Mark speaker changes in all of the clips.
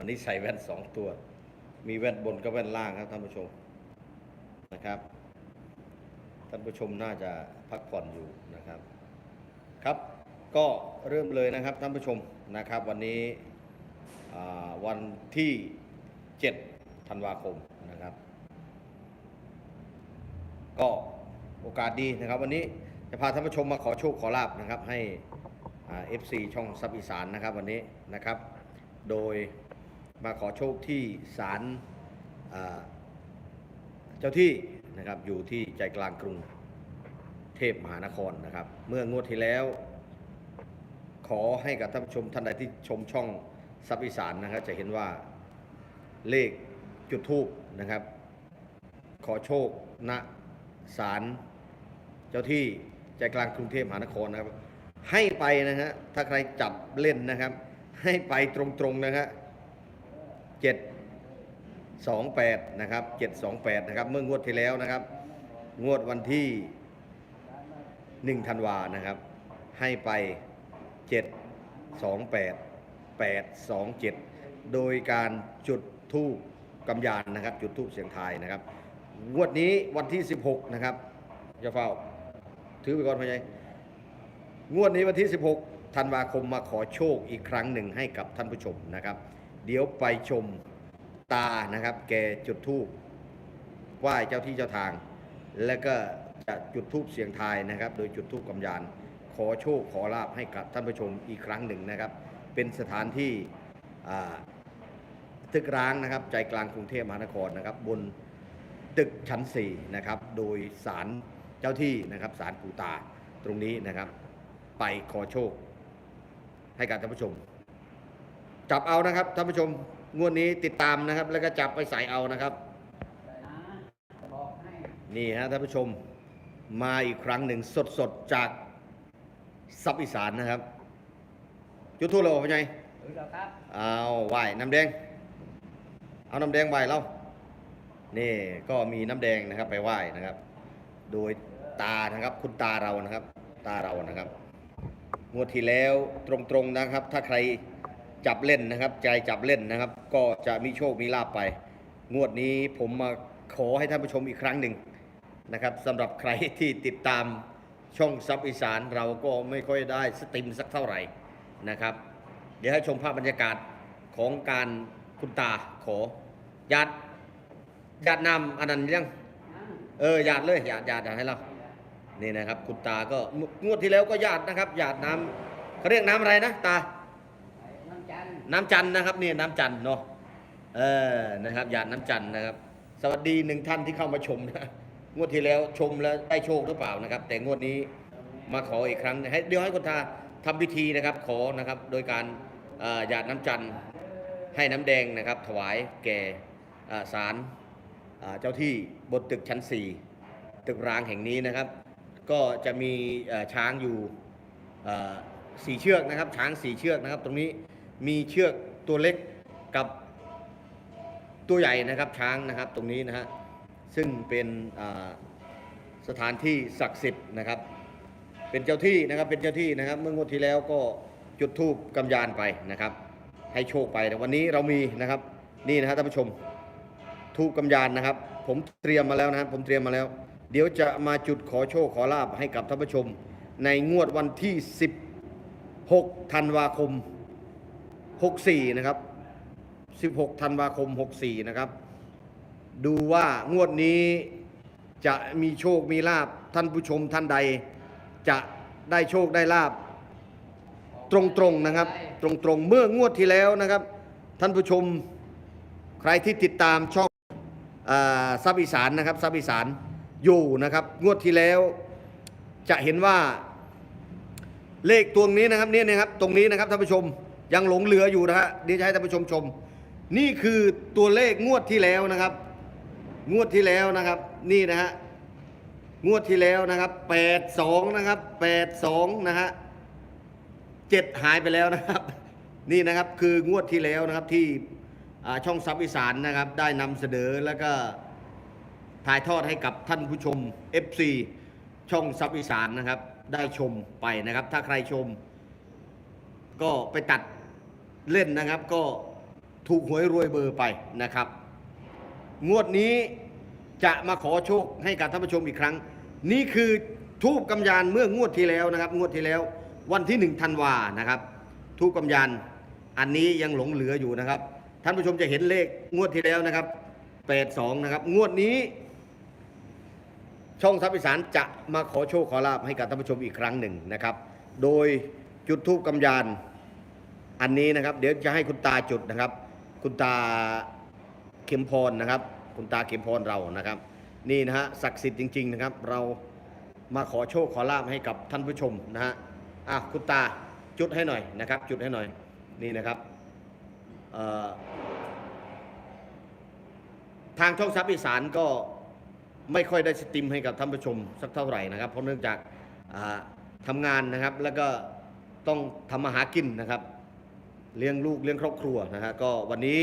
Speaker 1: วันนี้ใส่แว่นสองตัว มีแว่นบนกับแว่นล่างครับท่านผู้ชมนะครับ ท่านผู้ชมน่าจะพักผ่อนอยู่นะครับ ครับก็เริ่มเลยนะครับท่านผู้ชมนะครับ วันนี้วันที่ 7 ธันวาคมนะครับ ก็โอกาสดีนะครับ วันนี้จะพาท่านผู้ชมมาขอโชคขอลาบนะครับให้เอฟซีช่องซับอีสานนะครับวันนี้นะครับ โดย มาขอโชคที่ศาลเจ้าที่นะครับอยู่ที่ใจกลางกรุงเทพมหานครนะครับ เมื่องวดที่แล้ว ขอให้กับท่านผู้ชมท่านใดที่ชมช่องซับอีสานนะครับ จะเห็นว่าเลขจุดทูบนะครับ ขอโชคณศาลเจ้าที่ใจกลางกรุงเทพมหานครนะครับ ให้ไปนะฮะถ้าใครจับเล่นนะครับ ให้ไปตรงๆนะฮะ เจ็ดสองแปดนะครับเจ็ดสองแปดนะครับ เมื่องวดที่แล้วนะครับ งวดวันที่หนึ่งธันวานะครับ ให้ไปเจ็ดสองแปดแปดสองเจ็ดโดยการจุดทูบกำยานนะครับ จุดทูบเสียงทายนะครับ งวดนี้วันที่ 16 นะครับจะเฝ้า ถือไปก่อนพ่อใหญ่งวดนี้วันที่ 16 ธันวาคมมาขอโชคอีกครั้งหนึ่งให้กับท่านผู้ชมนะครับ เดี๋ยวไปชมตานะครับ แกจุดทูบไหว้เจ้าที่เจ้าทาง แล้วก็จะจุดทูบเสียงทายนะครับ โดยจุดทูบกำยาน ขอโชคขอลาบให้กับท่านผู้ชมอีกครั้งหนึ่งนะครับ เป็นสถานที่ตึกร้างนะครับ ใจกลางกรุงเทพมหานครนะครับ บนตึกชั้น4นะครับ โดยศาลเจ้าที่นะครับศาลปูตาตรงนี้นะครับ ไปขอโชคให้กับท่านผู้ชม จับเอานะครับท่านผู้ชมงวดนี้ติดตามนะครับ แล้วก็จับไปใส่เอานะครับ นี่ฮะท่านผู้ชมมาอีกครั้งหนึ่งสดๆจากซับอีสานนะครับจุดทูบเราเป็นไง
Speaker 2: ถือแล้วครับ
Speaker 1: เอาไหวน้ำแดง เอาน้ำแดงไหวเรานี่ก็มีน้ำแดงนะครับไปไหว้นะครับ โดยตานะครับคุณตาเรานะครับ ตาเรานะครับงวดที่แล้วตรงๆนะครับ ถ้าใคร จับเล่นนะครับ ใจจับเล่นนะครับ ก็จะมีโชคมีลาบไป งวดนี้ผมมาขอให้ท่านผู้ชมอีกครั้งหนึ่งนะครับสำหรับใครที่ติดตามช่องซับอีสานเราก็ไม่ค่อยได้สตรีมสักเท่าไหร่นะครับ เดี๋ยวให้ชมภาพบรรยากาศของการคุณตาขอญาติญาตินำอันนั้นยังเออญาติเลยญาติญาติญาติให้เรานี่นะครับ คุณตาก็งวดที่แล้วก็ญาตินะครับญาติน้ำเขาเรียกน้ำอะไรนะตา
Speaker 2: น้ำจันทร์
Speaker 1: นะครับนี่น้ำจันทร์เนาะเออนะครับญาติน้ำจันทร์นะครับ สวัสดีหนึ่งท่านที่เข้ามาชมนะงวดที่แล้วชมแล้วได้โชคหรือเปล่านะครับ แต่งวดนี้มาขออีกครั้งให้เดี๋ยวให้คุณตาทำพิธีนะครับ ขอนะครับ โดยการหยาดน้ำจันทร์ให้น้ำแดงนะครับ ถวายแก่ศาลเจ้าที่บนตึกชั้น 4 ตึกร้างแห่งนี้นะครับ ก็จะมีช้างอยู่สี่เชือกนะครับ ช้างสี่เชือกนะครับ ตรงนี้ มีเชือกตัวเล็กกับตัวใหญ่นะครับช้างนะครับตรงนี้นะฮะซึ่งเป็นสถานที่ศักดิ์สิทธิ์นะครับ เป็นเจ้าที่นะครับเป็นเจ้าที่นะครับ เมื่องวดที่แล้วก็จุดธูปกำยานไปนะครับ ให้โชคไปแต่วันนี้เรามีนะครับนี่นะครับท่านผู้ชมธูปกำยานนะครับ ผมเตรียมมาแล้วนะครับผมเตรียมมาแล้ว เดี๋ยวจะมาจุดขอโชคขอลาบให้กับท่านผู้ชม ในงวดวันที่ 16 ธันวาคม 64 นะครับ 16 ธันวาคม 64 นะครับ ดูว่างวดนี้จะมีโชคมีลาบท่านผู้ชมท่านใด จะได้โชคได้ลาบตรงๆนะครับ ตรงๆ เมื่องวดที่แล้วนะครับ ท่านผู้ชมใครที่ติดตามช่องซับอีสานนะครับซับอีสานอยู่นะครับ งวดที่แล้วจะเห็นว่าเลขตัวนี้นะครับเนี่ยนะครับ ตรงนี้นะครับท่านผู้ชม ยังหลงเหลืออยู่นะฮะเดี๋ยวจะให้ท่านผู้ชมชม นี่คือตัวเลขงวดที่แล้วนะครับ งวดที่แล้วนะครับ นี่นะฮะงวดที่แล้วนะครับ82นะครับ82นะฮะ7หายไปแล้วนะครับ นี่นะครับคืองวดที่แล้วนะครับที่ช่องซับอีสานนะครับ ได้นำเสนอแล้วก็ถ่ายทอดให้กับท่านผู้ชม FC ช่องซับอีสานนะครับ ได้ชมไปนะครับ ถ้าใครชม ก็ไปตัด เล่นนะครับก็ถูกหวยรวยเบอร์ไปนะครับ งวดนี้จะมาขอโชคให้กับท่านผู้ชมอีกครั้ง นี่คือทูบกำยานเมื่องวดที่แล้วนะครับ งวดที่แล้ววันที่หนึ่งธันวานะครับทูบกำยานอันนี้ยังหลงเหลืออยู่นะครับ ท่านผู้ชมจะเห็นเลขงวดที่แล้วนะครับ82นะครับ งวดนี้ ช่องทรัพย์อีสานจะมาขอโชคขอลาบให้กับท่านผู้ชมอีกครั้งหนึ่งนะครับ โดยจุดทูบกำยาน อันนี้นะครับ เดี๋ยวจะให้คุณตาจุดนะครับ คุณตาเข็มพรนะครับ คุณตาเข็มพรเรานะครับ นี่นะฮะศักดิ์สิทธิ์จริง ๆ นะครับ เรามาขอโชคขอลาบให้กับท่านผู้ชมนะฮะอะคุณตาจุดให้หน่อยนะครับ จุดให้หน่อยนี่นะครับทางช่องทัพอีสานก็ไม่ค่อยได้สตรีมให้กับท่านผู้ชมสักเท่าไหร่นะครับ เพราะเนื่องจากทำงานนะครับแล้วก็ต้องทำมาหากินนะครับ เลี้ยงลูกเลี้ยงครอบครัวนะฮะก็วันนี้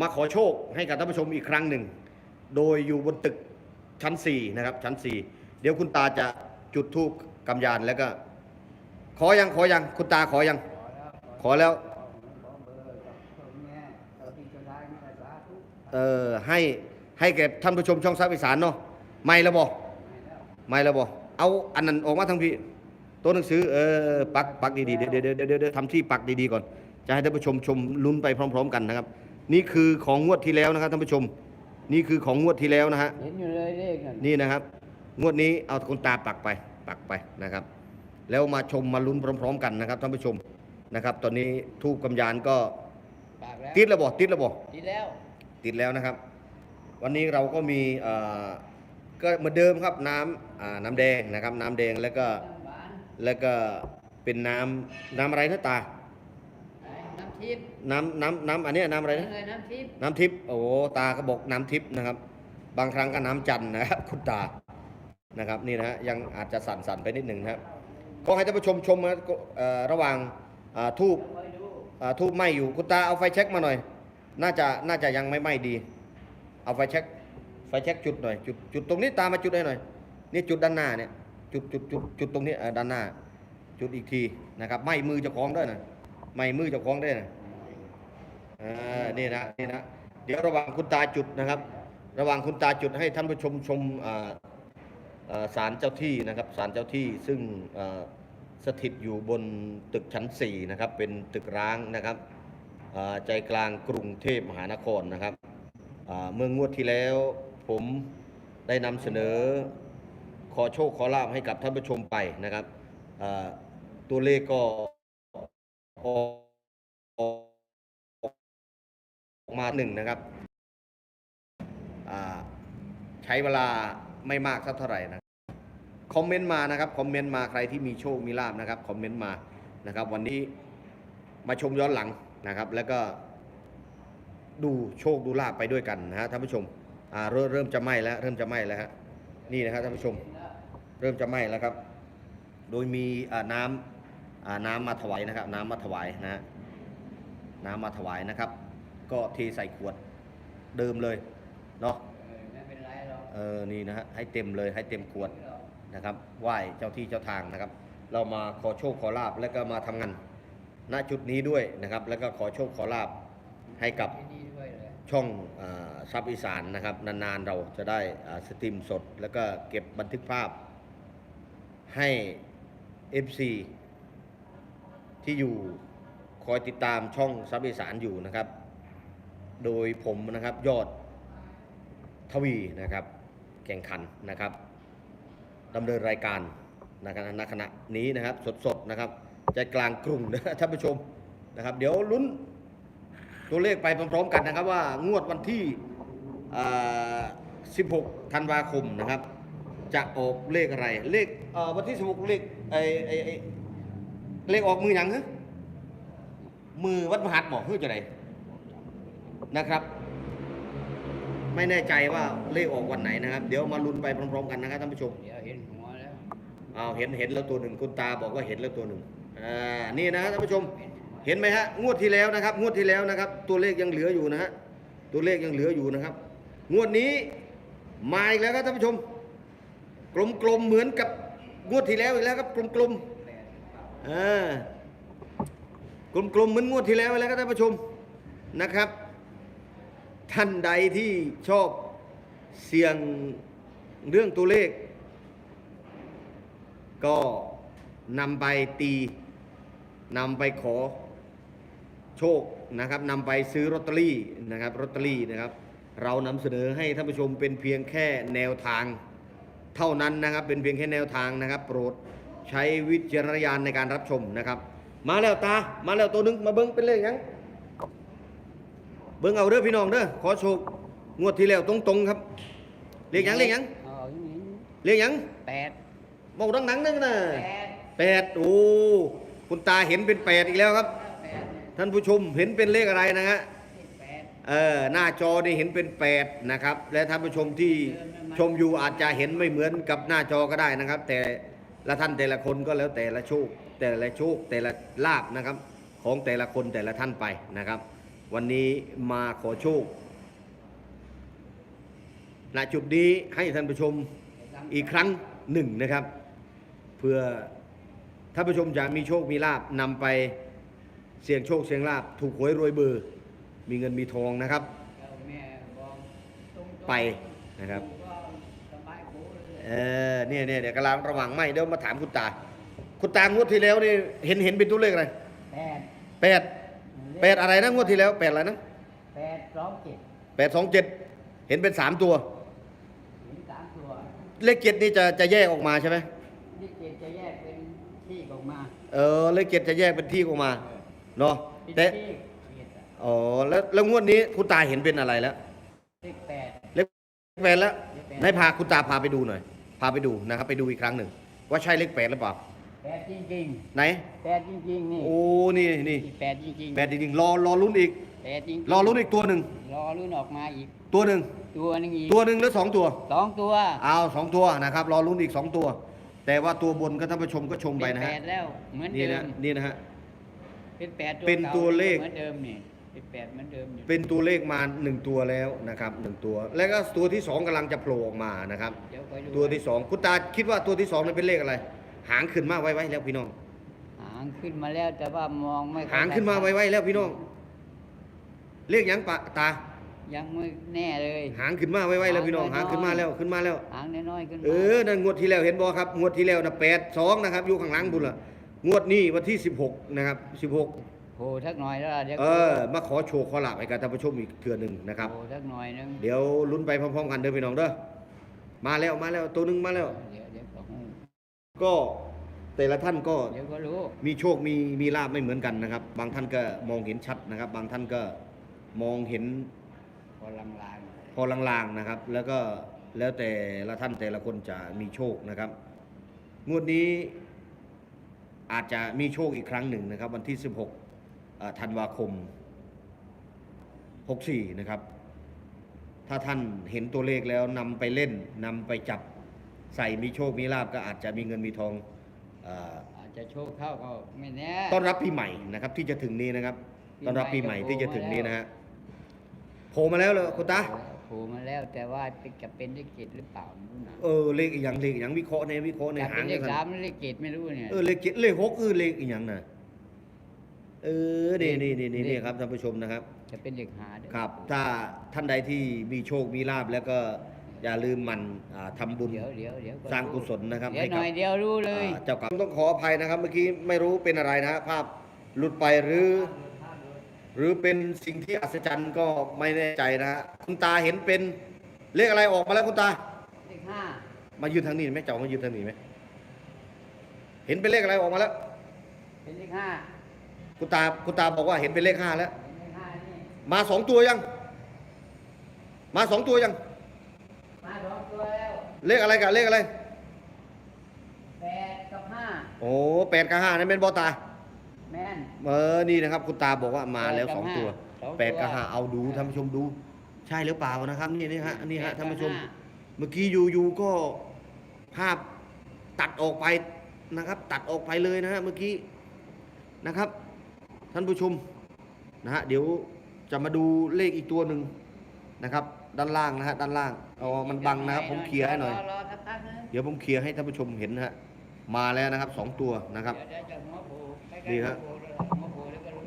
Speaker 1: มาขอโชคให้กับท่านผู้ชมอีกครั้งหนึ่ง โดยอยู่บนตึกชั้น 4 นะครับ ชั้น 4 เดี๋ยวคุณตาจะจุดธูปกำยานแล้วก็ ขอยังขอยังคุณตาขอยัง
Speaker 2: ขอแล้ว เอ่
Speaker 1: อให้ให้แก่ท่านผู้ชมช่องซับอีสานเนาะไม่แล้วบอไม่แล้วบอเอาอันนั้นออกมาทั้งพี่ ตัวหนังสือเออปักปักดีๆเดี๋ยวเดี๋ยวเดี๋ยวเดี๋ยวเดี๋ยวทำที่ปักดีๆก่อน จะให้ท่านผู้ชมชมลุ้นไปพร้อม ๆ กันนะครับ นี่คือของงวดที่แล้วนะครับท่านผู้ชม นี่คือของงวดที่แล้วนะฮะ
Speaker 2: เห็นอยู่เลยเลขนั่น
Speaker 1: นี่นะครับ งวดนี้เอาคุณตาปักไปปักไปนะครับ แล้วมาชมมาลุ้นพร้อม ๆ กันนะครับท่านผู้ชมนะครับ ตอนนี้ทูบกำยานก็
Speaker 2: ปากแล้ว
Speaker 1: ติดแล้วบอติดแล้วบอ
Speaker 2: ติดแล้ว
Speaker 1: ติดแล้วนะครับ วันนี้เราก็มีเอ่อก็เหมือนเดิมครับน้ำอ่าน้ำแดงนะครับ น้ำแดงแล้วก็
Speaker 2: น้ำหวาน
Speaker 1: แล้วก็เป็นน้ำน้ำอะไรนะตา
Speaker 2: ไหนน้ำทิพย์
Speaker 1: น้ำน้ำน้ำอันเนี้ยน้ำอะไร
Speaker 2: นั่
Speaker 1: นะ
Speaker 2: นเลยน้ำทิพย์
Speaker 1: น้ำทิพย์โอ้โหตาก็บอกน้ำทิพย์นะครับ บางครั้งก็น้ำจันทร์นะครับ คุณตานะครับนี่นะฮะยังอาจจะสั่นๆไปนิดหนึ่งนะครับก็ให้ท่านผู้ชมชมนะเอ่อระหว่างอ่าทูบ
Speaker 2: คอยดู
Speaker 1: อ่าทูบไหม้อยู่คุณตาเอาไฟเช็คมาหน่อย น่าจะน่าจะยังไม่ไหม้ดี เอาไฟเช็คไฟเช็คจุดหน่อยจุดจุดตรงนี้ตามมาจุดให้หน่อยนี่จุดด้านหน้าเนี่ย จุดจุดจุดจุดตรงนี้ด้านหน้า จุดอีกทีนะครับไม้มือเจ้าของด้วยนะไม้มือเจ้าของได้นะอ่านี่นะนี่นะเดี๋ยวระหว่างคุณตาจุดนะครับ ระหว่างคุณตาจุดให้ท่านผู้ชมชมอ่าอ่าศาลเจ้าที่นะครับศาลเจ้าที่ซึ่งสถิตอยู่บนตึกชั้น 4 นะครับ เป็นตึกร้างนะครับใจกลางกรุงเทพมหานครนะครับเมื่องวดที่แล้วผมได้นำเสนอ ขอโชคขอลาบให้กับท่านผู้ชมไปนะครับตัวเลขก็ออกมาหนึ่งนะครับใช้เวลาไม่มากสักเท่าไหร่นะคอมเมนต์มานะครับคอมเมนต์มาใครที่มีโชคมีลาบนะครับคอมเมนต์มานะครับ วันนี้มาชมย้อนหลังนะครับ แล้วก็ดูโชคดูลาบไปด้วยกันนะฮะท่านผู้ชมเริ่มเริ่มจะไหม้แล้ว เริ่มจะไหม้แล้วฮะนี่นะครับท่านผู้ชม เริ่มจะไหม้แล้วครับ โดยมีอ่าน้ำอ่าน้ำมาถวายนะครับ น้ำมาถวายนะฮะน้ำมาถวายนะครับ ก็เทใส่ขวดเดิมเลยเนาะ
Speaker 2: เออไม่เป็นไรหรอก
Speaker 1: เออนี่นะฮะให้เต็มเลยให้เต็มขวดนะครับไหว้เจ้าที่เจ้าทางนะครับ เรามาขอโชคขอลาบแล้วก็มาทำงานณจุดนี้ด้วยนะครับ แล้วก็ขอโชคขอลาบให้กับ
Speaker 2: ที่นี่ด้วยเลย
Speaker 1: ช่องอาซับอีสานนะครับ นานๆเราจะได้อ่าสตรีมสด แล้วก็เก็บบันทึกภาพ ให้ FC ที่อยู่คอยติดตามช่องซับอีสานอยู่นะครับ โดยผมนะครับยอดทวีนะครับ แข่งขันนะครับดำเนินรายการนะครับณขณะนี้นะครับสดๆนะครับใจกลางกรุงนะท่านผู้ชมนะครับ เดี๋ยวลุ้นตัวเลขไปพร้อมๆกันนะครับว่างวดวันที่ 16 ธันวาคมนะครับ จะออกเลขอะไร เลขเอ่อวันที่16เลขไอไอไอเลขออกมือหยังฮะมือวัดมหัดบอกเพื่อจะไหนนะครับ ไม่แน่ใจว่าเลขออกวันไหนนะครับ เดี๋ยวมาลุ้นไปพร้อมๆกันนะครับท่านผู้ชม
Speaker 2: เดี๋ยวเห็นหัวแล้ว
Speaker 1: เอาเห็นเห็นแล้วตัวหนึ่งคุณตาบอกว่าเห็นแล้วตัวหนึ่งอ่านี่นะฮะท่านผู้ชมเห็นไหมฮะงวดที่แล้วนะครับ งวดที่แล้วนะครับ ตัวเลขยังเหลืออยู่นะฮะตัวเลขยังเหลืออยู่นะครับ งวดนี้มาอีกแล้วครับท่านผู้ชม กลมๆเหมือนกับงวดที่แล้วอีกแล้วครับกลมๆอ่ากลมๆเหมือนงวดที่แล้วอีกแล้วครับท่านผู้ชมนะครับ ท่านใดที่ชอบเสี่ยงเรื่องตัวเลข ก็นำไปตีนำไปขอโชคนะครับนำไปซื้อลอตเตอรี่นะครับลอตเตอรี่นะครับ เรานำเสนอให้ท่านผู้ชมเป็นเพียงแค่แนวทาง เท่านั้นนะครับ เป็นเพียงแค่แนวทางนะครับ โปรดใช้วิจารณญาณในการรับชมนะครับ มาแล้วตา มาแล้วตัวหนึงมาเบิ้งเป็นเลขหยังเบิ้งเอาเด้อพี่น้องเด้อขอโชคงวดที่แล้วตรงๆครับเลขหยังเลขหยัง
Speaker 2: เอาอย่างนี้
Speaker 1: เลขหยัง
Speaker 2: แปด
Speaker 1: เบาดังๆนึงนะ
Speaker 2: แปด
Speaker 1: แปดโอ้คุณตาเห็นเป็นแปดอีกแล้วครับ
Speaker 2: แปดเนี่ย
Speaker 1: ท่านผู้ชมเห็นเป็นเลขอะไรนะฮะ
Speaker 2: แปด
Speaker 1: เออหน้าจอนี่เห็นเป็นแปดนะครับ และท่านผู้ชมที่ชมอยู่อาจจะเห็นไม่เหมือนกับหน้าจอก็ได้นะครับ แต่ละท่านแต่ละคนก็แล้วแต่ละโชค แต่ละโชคแต่ละลาบนะครับ ของแต่ละคนแต่ละท่านไปนะครับ วันนี้มาขอโชคณจุดนี้ให้ท่านผู้ชมอีกครั้งหนึ่งนะครับ เพื่อท่านผู้ชมจะมีโชคมีลาบนำไปเสี่ยงโชคเสี่ยงลาบถูกหวยรวยเบอร์ มีเงินมีทองนะครับ
Speaker 2: แล้วแม่บอกตรงๆ
Speaker 1: ไปนะครับ
Speaker 2: ก็สบายโค้เลย
Speaker 1: เออเนี่ยเนี่ยเดี๋ยวกำลังระวังไม่เดี๋ยวมาถามคุณตา คุณตางวดที่แล้วนี่เห็นเห็นเป็นตัวเลขอะไร
Speaker 2: แปด
Speaker 1: แปดแปดอะไรนะงวดที่แล้วแปดอะไรนะ
Speaker 2: แปดสองเจ็ด
Speaker 1: แปดสองเจ็ดเห็นเป็นสามตัว
Speaker 2: ถึงสามตัว
Speaker 1: เลขเจ็ดนี่จะจะแยกออกมาใช่ไหม
Speaker 2: นี่เจ็ดจะแยกเป็นที่ออกมา
Speaker 1: เออเลขเจ็ดจะแยกเป็นที่ออกมาเนาะ
Speaker 2: เป็น
Speaker 1: แต่
Speaker 2: ที่เจ็ด อะ
Speaker 1: อ๋อแล้วแล้วงวดนี้คุณตาเห็นเป็นอะไรแล้ว
Speaker 2: เลขแปด
Speaker 1: เลขแปดแล้ว
Speaker 2: เลขแปด
Speaker 1: นายพาคุณตาพาไปดูหน่อย พาไปดูนะครับ ไปดูอีกครั้งหนึ่ง ว่าใช่เลขแปดหรือเปล่า
Speaker 2: แปดจริง
Speaker 1: ไหน
Speaker 2: ๆแปดจริงๆนี่
Speaker 1: โอ้นี่นี่
Speaker 2: นี่แปดจริงๆ
Speaker 1: แปดจริงๆรอรอลุ้นอีก
Speaker 2: แปดจริงๆ
Speaker 1: รอลุ้นอีกตัวหนึ่ง
Speaker 2: รอลุ้นออกมาอีก
Speaker 1: ตัวหนึ่ง
Speaker 2: ตัวหนึงอีก
Speaker 1: ตัวหนึ่งหรือสองตัว
Speaker 2: สองตัว
Speaker 1: เอาสองตัวนะครับ รอลุ้นอีกสองตัว แต่ว่าตัวบนก็ท่านผู้ชมก็ชมไปนะ
Speaker 2: เป็
Speaker 1: ฮะ
Speaker 2: แปดแล้วเหมือน
Speaker 1: นี่
Speaker 2: เดิ
Speaker 1: นะ
Speaker 2: ม
Speaker 1: นี่นะฮะ
Speaker 2: เป็นแปดตัว
Speaker 1: เป็น
Speaker 2: ก่า
Speaker 1: ตัวเลข
Speaker 2: เหมือนเดิมนี่ เป็นแปดเหมือนเดิมอยู่
Speaker 1: เป็นตัวเลขมาหนึ่งตัวแล้วนะครับหนึ่งตัว แล้วก็ตัวที่สองกำลังจะโผล่ออกมานะครับ
Speaker 2: เดี๋ยวไปดู
Speaker 1: ตัวที่สองคุณตาคิดว่าตัวที่สองนั้นเป็นเลขอะไร หางขึ้นมาไว้ๆแล้วพี่น้อง
Speaker 2: หางขึ้นมาแล้วแต่ว่ามองไม่ค่อย
Speaker 1: หางขึ้นมาไว้ๆแล้วพี่น้อง เลขหยังปะตา
Speaker 2: ยังไม่แน่เลย
Speaker 1: หางขึ้นมาไว้ๆแล้วพี่น้องหางขึ้นมาแล้วขึ้นมาแล้ว
Speaker 2: หางน้อยๆขึ้นมา
Speaker 1: เออนั่นงวดที่แล้วเห็นบอครับงวดที่แล้วนะแปดสองนะครับอยู่ข้างหลังบุญละงวดนี้วันที่สิบหกนะครับสิบหก
Speaker 2: โผล่ทักหน่อยแล้วล่ะเดี๋ยว
Speaker 1: เออมาขอโชว์ขอลาบให้กับท่านผู้ชมอีกเทือหนึ่งนะครับ
Speaker 2: โผล่ทักหน่อยนึง
Speaker 1: เดี๋ยวลุ้นไปพร้อมๆกันเด้อพี่น้องเด้อมาแล้วมาแล้วตัวหนึ่งมาแล้ว
Speaker 2: เดี๋ยวเดี๋ยวก็ฮู้
Speaker 1: ก็แต่ละท่านก็
Speaker 2: เดี๋ยวก็รู้
Speaker 1: มีโชคมีมีลาบไม่เหมือนกันนะครับ บางท่านก็มองเห็นชัดนะครับ บางท่านก็มองเห็น
Speaker 2: พอลาง
Speaker 1: พอลางๆนะครับ，แล้วก็แล้วแต่ละท่านแต่ละคนจะมีโชคนะครับ งวดนี้อาจจะมีโชคอีกครั้งหนึ่งนะครับ วันที่ 16เอ่อ ธันวาคม 64 นะครับ ถ้าท่านเห็นตัวเลขแล้วนำไปเล่นนำไปจับใส่มีโชคมีลาบก็อาจจะมีเงินมีทองเออ
Speaker 2: ๆอาจจะโชคเข้าก็ไม่แน่
Speaker 1: ต้อนรับปีใหม่นะครับ ที่จะถึงนี้นะครับ
Speaker 2: ปีใหม่
Speaker 1: ต้อนรับปีใหม่
Speaker 2: ก็
Speaker 1: ที่จะถึงนี้
Speaker 2: โผล่มาแล้ว
Speaker 1: นะฮะโผล่มาแล้วเลยคุณตา
Speaker 2: โผล่มาแล้วแต่ว่าจะเป็นเลขเจ็ดหรือเปล่าไม่รู้นะ
Speaker 1: เออเลขอีกอย่างเลขอีกอย่างวิเคราะห์ในวิเคราะห์ใน
Speaker 2: จะ
Speaker 1: หา
Speaker 2: เป็
Speaker 1: ง
Speaker 2: นเลข
Speaker 1: กัน
Speaker 2: สามหรือเลขเจ็ดไม่รู้เนี่ย
Speaker 1: เออเลขเจ็ดเลขหกเออเลขอีกอย่างน่ะ เออนี่นี่นี่นี่นี่ครับท่านผู้ชมนะครับ
Speaker 2: จะเป็นเลขหาเด้อ
Speaker 1: ครับ ถ้าท่านใดที่มีโชคมีลาบแล้วก็อย่าลืมหมันอ่าทำบุญ
Speaker 2: เดี๋ยวเดี๋ยวเดี๋ยว
Speaker 1: สร้างกุศลนะครับ
Speaker 2: เดี๋ยว
Speaker 1: ให้
Speaker 2: ห
Speaker 1: กั
Speaker 2: น่อยเดียวรู้เลย
Speaker 1: อ่าเจ้ากรรมต้องขออภัยนะครับเมื่อกี้ไม่รู้เป็นอะไรนะฮะภาพหลุดไปหรือ หรือเป็นสิ่งที่อัศจรรย์ก็ไม่แน่ใจนะฮะคุณตาเห็นเป็นเลขอะไรออกมาแล้วคุณตา
Speaker 2: เลขห้า
Speaker 1: มายืนทางนี้ไหมเจ้ามายืนทางนี้ไหมเห็นเป็นเลขอะไรออกมาแล้ว
Speaker 2: เป็นเลขห้า
Speaker 1: คุณตาคุณตาบอกว่าเห็นเป็นเลขห้าแล้ว
Speaker 2: เป็นเลขห้านี่
Speaker 1: มาสองตัวยัง มาสองตัวยัง
Speaker 2: มาสองตัวแล้ว
Speaker 1: เลขอะไรกับเลขอะไร
Speaker 2: แปดกับห้า
Speaker 1: โอ้แปดกับห้านั่นเป็นบอตา
Speaker 2: แม่น
Speaker 1: เออ นี่นะครับ คุณตาบอกว่ามาแล้ว
Speaker 2: แปดกับ
Speaker 1: สองตัว
Speaker 2: ห้าสองตัว
Speaker 1: แปดกับห้าเอาดูท่านผู้ชมดู ใช่หรือเปล่านะครับนี่นี่ฮะนี่ฮะท่านผู้ชม เมื่อกี้อยู่อยู่ก็ภาพตัดออกไปนะครับ ตัดออกไปเลยนะฮะเมื่อกี้นะครับ ท่านผู้ชมนะฮะเดี๋ยวจะมาดูเลขอีกตัวหนึ่งนะครับ ด้านล่างนะฮะด้านล่างเอามันบังนะครับผมเคลียร์ให้หน่อย
Speaker 2: รอสักพักนึง
Speaker 1: เดี๋ยวผมเคลียร์ให้ท่านผู้ชมเห็นนะฮะมาแล้วนะครับสองตัวนะครับ
Speaker 2: เดี๋ยวจะหัวโผล่ใกล้ๆ
Speaker 1: นี่ฮะ
Speaker 2: หัวโผล่เลยหัวโผล่แล้วก็รู้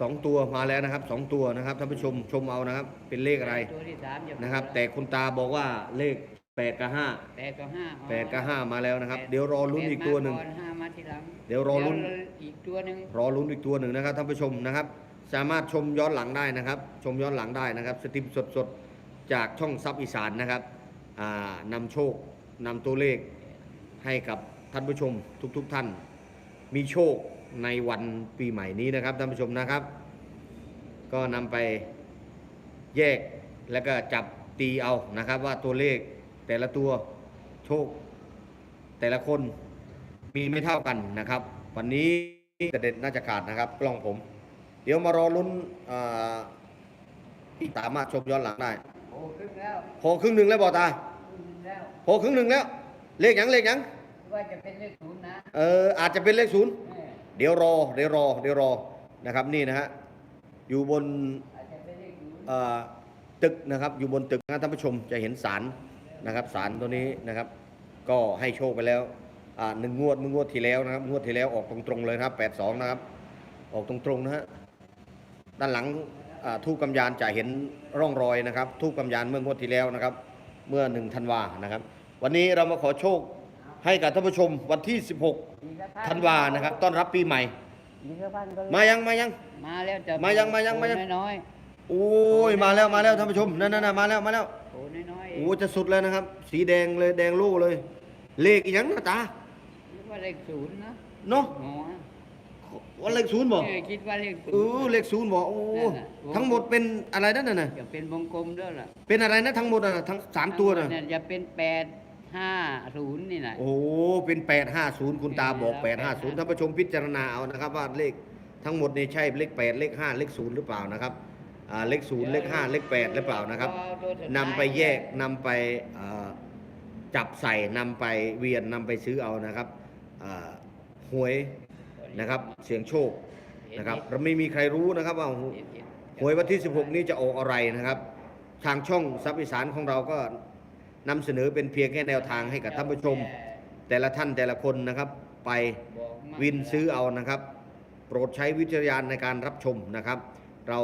Speaker 1: สองตัวมาแล้วนะครับสองตัวนะครับท่านผู้ชมชมเอานะครับ เป็นเลขอะไร
Speaker 2: ตัวที่สามอย่า
Speaker 1: นะครับ แต่คุณตาบอกว่าเลข แปดกับห้า
Speaker 2: แปดกับห้าอ๋อ
Speaker 1: แปดกับห้ามาแล้วนะครับ
Speaker 2: แป
Speaker 1: เดี๋ยวรอลุ้นอีกตัวหนึ่ง
Speaker 2: แปดมาก่อห้ามาทีหลัง
Speaker 1: เดี๋ยวรอลุ้น
Speaker 2: อีกตัวหนึ่ง
Speaker 1: รอลุ้นอีกตัวหนึ่งนะครับท่านผู้ชมนะครับ สามารถชมย้อนหลังได้นะครับ ชมย้อนหลังได้นะครับ สตรีมสดๆจากช่องซับอีสานนะครับอ่านำโชคนำตัวเลขให้กับท่านผู้ชมทุกๆท่าน มีโชคในวันปีใหม่นี้นะครับท่านผู้ชมนะครับ ก็นำไปแยกแล้วก็จับตีเอานะครับว่าตัวเลข แต่ละตัวโชค แต่ละคนมีไม่เท่ากันนะครับ วันนี้กระเด็นน่าจะขาดนะครับ กล้องผม เดี๋ยวมารอลุ้นอ่าที่สามารถชมย้อนหลังได้
Speaker 2: โอ้ขึ้นแล้ว
Speaker 1: โผล่ครึ่งหนึ่งแล้วบอตา
Speaker 2: ขึ้นแล้ว
Speaker 1: โผล่ครึ่งหนึ่งแล้ว เลขหยังเลขหยัง
Speaker 2: ว่าจะเป็นเลขศูนย์นะ
Speaker 1: เอออาจจะเป็นเลขศูนย์
Speaker 2: เออ
Speaker 1: เดี๋ยวรอเดี๋ยวรอเดี๋ยวรอนะครับนี่นะฮะอยู่บน
Speaker 2: อาจจะเป็นเลขศูนย์
Speaker 1: เอ่อตึกนะครับ อยู่บนตึกนะท่านผู้ชมจะเห็นสาร นะครับสารตัวนี้นะครับ ก็ให้โชคไปแล้วอ่าหนึ่งงวดเมื่องวดที่แล้วนะครับงวดที่แล้วออกตรงๆเลยนะครับแปดสองนะครับ ออกตรงๆนะฮะด้านหลังอ่าทูปกำยานจะเห็นร่องรอยนะครับ ทูปกำยานเมื่องวดที่แล้วนะครับ เมื่อหนึ่งธันวานะครับ วันนี้เรามาขอโชคให้กับท่านผู้ชมวันที่ 16
Speaker 2: อีกสักพัก
Speaker 1: ธันวานะครับ ต้อนรับปีใหม่
Speaker 2: อีกสักพักก็
Speaker 1: มายังมายัง
Speaker 2: มาแล้วจะ
Speaker 1: มายังมายังมายัง
Speaker 2: โผล่น้อย
Speaker 1: โอ้ยมาแล้วมาแล้วท่านผู้ชมนั่นนั่นมาแล้วมาแล้ว
Speaker 2: ๆโผล่น้อยๆเอ
Speaker 1: โอ้
Speaker 2: ง
Speaker 1: จะสุดเลยนะครับ สีแดงเลยแดงโล่เลย เลขอีกอยังนะตา
Speaker 2: คิดว่าเลขศูนย์นะ
Speaker 1: เนาะ
Speaker 2: หมอ
Speaker 1: ว่าเลขศูนย์บอก
Speaker 2: เออคิดว่าเลขศูน
Speaker 1: เอ
Speaker 2: ย์
Speaker 1: อเลขศูนย์บอกโอ้
Speaker 2: นั่นน่ะ
Speaker 1: ทั้งหมดเป็นอะไรนั่นน่ะนะ
Speaker 2: จะเป็นวงกลมด้วยล่ะ
Speaker 1: เป็นอะไรนะทั้งหมดอะทั้งสามตัวน่ะ
Speaker 2: เนี่ยจะเป็นแปดห้าศูนย์นี่แหละ
Speaker 1: โอ้เป็นแปดห้าศูนย์คุณตาบอกแปดห้าศูนย์ท่านผู้ชมพิจารณาเอานะครับว่าเลขทั้งหมดนี่ใช่เลขแปดเลขห้าเลขศูนย์หรือเปล่านะครับอ่า เลขศูนย์เลขห้าเลขแปดหรือเปล่านะครับ
Speaker 2: เอาตัวสุดท้าย
Speaker 1: นำไปแยกนำไปเอ่อจับใส่นำไปเวียนนำไปซื้อเอานะครับอ่าหวยนะครับเสียงโชคนะครับเราไม่มีใครรู้นะครับว่าหวยหวยวันที่ 16 นี้จะออกอะไรนะครับ ทางช่องซับอีสานของเราก็นำเสนอเป็นเพียงแค่แนวทางให้กับท่านผู้ชม แต่ละท่านแต่ละคนนะครับ ไปวินซื้อเอานะครับ โปรดใช้วิจารณญาณในการรับชมนะครับ เรา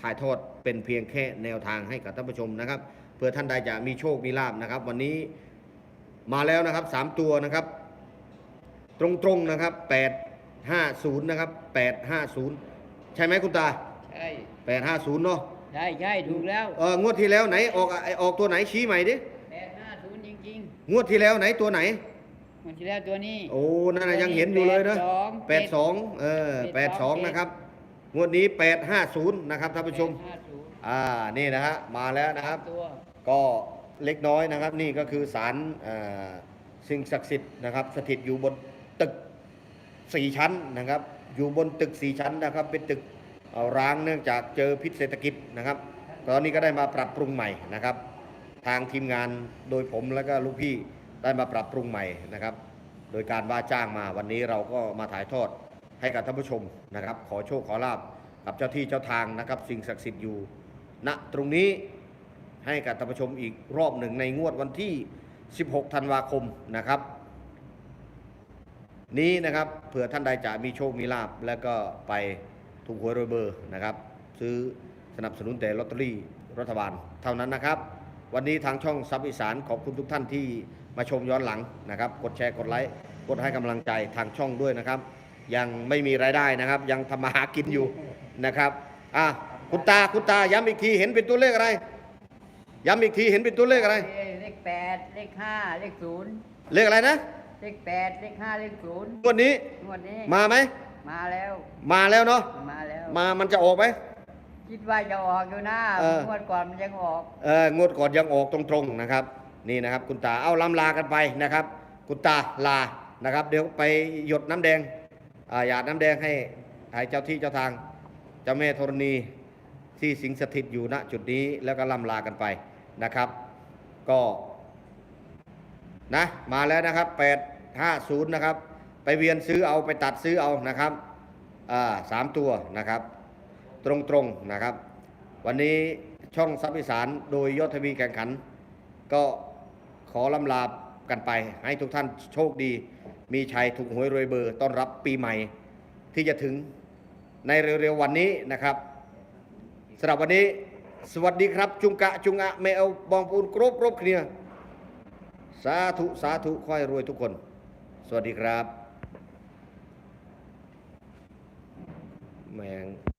Speaker 1: ถ่ายทอดเป็นเพียงแค่แนวทางให้กับท่านผู้ชมนะครับ เพื่อท่านใดจะมีโชค มีลาบนะครับ วันนี้มาแล้วนะครับสามตัวนะครับ ตรงๆนะครับ 850 นะครับ 850 ใช่ไหมคุณตา
Speaker 2: ใช่
Speaker 1: 850 เนาะ
Speaker 2: ใช่ใช่ถูกแล้ว
Speaker 1: เอองวดที่แล้วไหนออกไอออกตัวไหนชี้ใหม่ดิ
Speaker 2: แปดห้าศูนย์จริง
Speaker 1: งวดที่แล้วไหนตัวไหน
Speaker 2: ๆมันที่แล้วตัวนี้
Speaker 1: โอ้นั่นนะยังเห็นอยู่เลยนะ
Speaker 2: แปดสอง
Speaker 1: 82เออ
Speaker 2: แปดสอง
Speaker 1: 82 นะครับ งวดนี้ 850 นะครับท่านผู้ชม
Speaker 2: แปดห้าศูนย์
Speaker 1: อ่า นี่นะฮะ มาแล้วนะครับ
Speaker 2: ตัว
Speaker 1: ก็เล็กน้อยนะครับ นี่ก็คือสารอ่าสิ่งศักดิ์สิทธิ์นะครับ สถิตอยู่บนตึกสี่ชั้นนะครับ อยู่บนตึกสี่ชั้นนะครับ เป็นตึกเอาร้างเนื่องจากเจอพิษเศรษฐกิจนะครับ ตอนนี้ก็ได้มาปรับปรุงใหม่นะครับ ทางทีมงานโดยผมแล้วก็ลูกพี่ได้มาปรับปรุงใหม่นะครับ โดยการว่าจ้างมาวันนี้เราก็มาถ่ายทอด ให้กับท่านผู้ชมนะครับ ขอโชคขอลาบกับเจ้าที่เจ้าทางนะครับ สิ่งศักดิ์สิทธิ์อยู่ณตรงนี้ให้กับท่านผู้ชมอีกรอบหนึ่งในงวดวันที่ 16 ธันวาคมนะครับ นี้นะครับเผื่อท่านใดจะมีโชคมีลาบแล้วก็ไปถูกหวยรวยเบอร์นะครับ ซื้อสนับสนุนแต่ลอตเตอรี่รัฐบาลเท่านั้นนะครับ วันนี้ทางช่องซับอีสานขอบคุณทุกท่านที่มาชมย้อนหลังนะครับ กดแชร์กดไลค์กดให้กำลังใจทางช่องด้วยนะครับ ยังไม่มีรายได้นะครับ ยังทำมาหากินอยู่นะครับอะคุณตาคุณตาย้ำอีกทีเห็นเป็นตัวเลขอะไร ย้ำอีกทีเห็นเป็นตัวเลขอะไร
Speaker 2: เลขแปดเลขห้าเลขศูนย์
Speaker 1: เลขอะไรนะ
Speaker 2: เลขแปดเลขห้าเลขศูนย์
Speaker 1: งวดนี้
Speaker 2: งวดนี้
Speaker 1: มาไหม
Speaker 2: มาแล้ว
Speaker 1: มาแล้วเนาะ
Speaker 2: มาแล้ว
Speaker 1: มามันจะออกไหม
Speaker 2: คิดว่าจะออกอยู่นะ
Speaker 1: เออ
Speaker 2: งวดก่อนมันยังออก
Speaker 1: เอองวดก่อนยังออกตรงๆนะครับ นี่นะครับ คุณตาเอาลำลากันไปนะครับ คุณตาลานะครับ เดี๋ยวไปหยดน้ำแดงอ่า หยาดน้ำแดงให้ให้เจ้าที่เจ้าทางเจ้าแม่ธรณีที่สิงสถิตอยู่ณจุดนี้แล้วก็ล่ำลากันไปนะครับ ก็นะมาแล้วนะครับ 850 นะครับ ไปเวียนซื้อเอาไปตัดซื้อเอานะครับอ่าสามตัวนะครับ ตรงๆนะครับ วันนี้ช่องซับอีสานโดยยอดทวีแข่งขัน ก็ขอลำลากันไปให้ทุกท่านโชคดี มีชัยถูกหวยรวยเบอร์ต้อนรับปีใหม่ ที่จะถึงในเร็วๆวันนี้นะครับสำหรับวันนี้ สวัสดีครับ จุงกะจุงอะแมวบองปูนครบครบเคลียร์สาธุ สาธุขอยรวยทุกคน สวัสดีครับ แมง